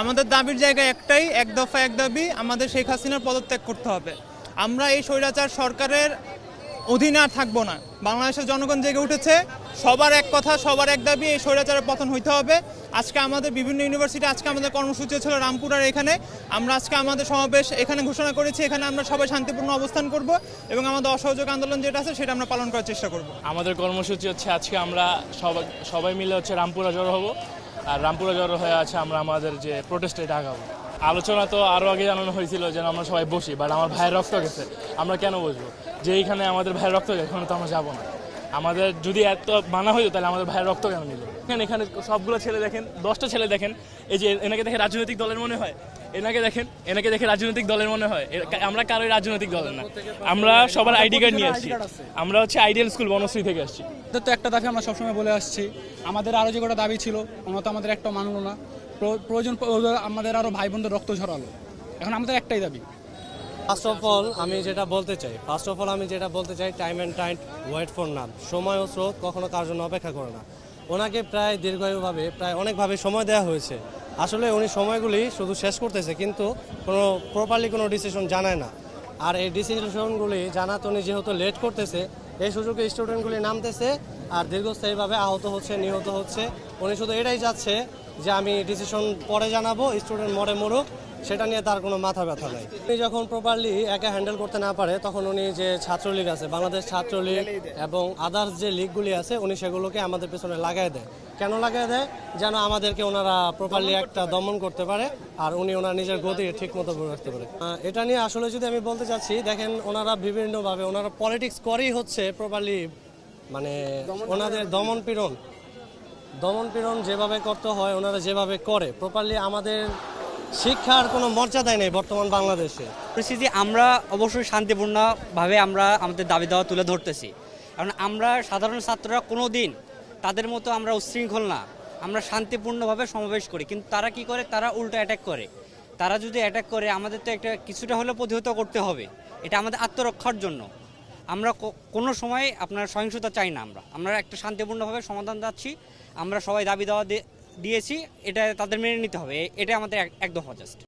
আমাদের দাবির জায়গায় একটাই, এক দফা এক দাবি, আমাদের শেখ হাসিনার পদত্যাগ করতে হবে। আমরা এই স্বৈরাচার সরকারের অধীনে আর থাকব না। বাংলাদেশের জনগণ জেগে উঠেছে, সবার এক কথা, সবার এক দাবি, এই স্বৈরাচারের পতন হইতে হবে। আজকে আমাদের বিভিন্ন ইউনিভার্সিটি, আজকে আমাদের কর্মসূচি ছিল রামপুরার এখানে। আমরা আজকে আমাদের সমাবেশ এখানে ঘোষণা করেছি, এখানে আমরা সবাই শান্তিপূর্ণ অবস্থান করব এবং আমাদের অসহযোগ আন্দোলন যেটা আছে, সেটা আমরা পালন করার চেষ্টা করব। আমাদের কর্মসূচি হচ্ছে আজকে আমরা সবাই সবাই মিলে হচ্ছে রামপুরা জড়ো হব। আর রামপুরা জড়ো হয়ে আছে আমরা আমাদের যে প্রোটেস্টে ডাকাবো আলোচনা তো আরও আগে জানানো হয়েছিল যেন আমরা সবাই বসি বাট আমার ভাইয়ের রক্ত গেছে। আমরা কেন বসবো? যে এইখানে আমাদের ভাইয়ের রক্ত গেছে, এখানে তো আমরা যাব না। আমাদের যদি এত মানা হইতো, তাহলে আমাদের ভাইয়ের রক্ত কেন নিল? এখানে এখানে সবগুলো ছেলে দেখেন দশটা ছেলে দেখেন। এই যে এনাকে দেখে রাজনৈতিক দলের মনে হয়? এনাকে দেখেন এনাকে দেখে রাজনৈতিক দলের মনে হয়? আমরা কারোই রাজনৈতিক দলের না। আমরা সবার আইডি কার্ড নিয়ে আসছি। আমরা হচ্ছে আইডিয়াল স্কুল বনশ্রী থেকে আসছি। তো একটা দাবি আমরা সবসময় বলে আসছি। আমাদের আরও যে কটা দাবি ছিল ওনারা তো আমাদের একটা মানলো না। প্র- প্রয়োজন আমাদের আরও ভাই বোনদের রক্ত ঝরালো। এখন আমাদের একটাই দাবি। ফার্স্ট অফ অল আমি যেটা বলতে চাই ফার্স্ট অফ অল আমি যেটা বলতে চাই time and time wait for নাম সময় ও স্রোত কখনো কার জন্য অপেক্ষা করে না। ওনাকে প্রায় দীর্ঘায়ুভাবে প্রায় অনেকভাবে সময় দেওয়া হয়েছে। আসলে উনি সময়গুলি শুধু শেষ করতেছে, কিন্তু কোনো প্রপারলি কোনো ডিসিশন জানায় না। আর এই ডিসিশনগুলি জানাতে উনি যেহেতু লেট করতেছে, এই সুযোগে স্টুডেন্টগুলি নামতেছে, আর দীর্ঘস্থায়ীভাবে আহত হচ্ছে, নিহত হচ্ছে। উনি শুধু এটাই যাচ্ছে যে আমি ডিসিশন পরে জানাব স্টুডেন্ট মরে মরুক, সেটা নিয়ে তার কোনো মাথা ব্যথা নাই। উনি যখন প্রপারলি একা হ্যান্ডেল করতে না পারে, তখন উনি যে ছাত্রলীগ আছে, বাংলাদেশ ছাত্রলীগ এবং আদার্স যে লিগগুলি আছে, উনি সেগুলোকে আমাদের পেছনে লাগাই দেয়। কেন লাগাই দেয়? যেন আমাদেরকে ওনারা প্রপারলি একটা দমন করতে পারে, আর উনি ওনার নিজের গতি ঠিক মতো রাখতে পারে। এটা নিয়ে আসলে যদি আমি বলতে চাচ্ছি, দেখেন ওনারা বিভিন্নভাবে, ওনারা পলিটিক্স করেই হচ্ছে প্রপারলি মানে ওনাদের দমন পীড়ন। দমন পীড়ন যেভাবে করতে হয়, ওনারা যেভাবে করে প্রপারলি আমাদের শিক্ষার কোনো মর্যাদাই নেই বর্তমান বাংলাদেশে। পরিস্থিতি আমরা অবশ্যই শান্তিপূর্ণভাবে আমরা আমাদের দাবি দাওয়া তুলে ধরতেছি। কারণ আমরা সাধারণ ছাত্ররা কোনো দিন তাদের মতো আমরা উচ্ছৃঙ্খল না। আমরা শান্তিপূর্ণভাবে সমাবেশ করি, কিন্তু তারা কি করে? তারা উল্টো অ্যাটাক করে। তারা যদি অ্যাটাক করে, আমাদের তো একটা কিছুটা হলেও প্রতিহত করতে হবে। এটা আমাদের আত্মরক্ষার জন্য। আমরা কোনো সময় আপনার সহিংসতা চাই না আমরা। আমরা একটা শান্তিপূর্ণভাবে সমাধান যাচ্ছি আমরা সবাই দাবি দাওয়া দিয়েছি। এটা তাদের মেনে নিতে হবে। এটা আমাদের এক- এক দফা জাস্ট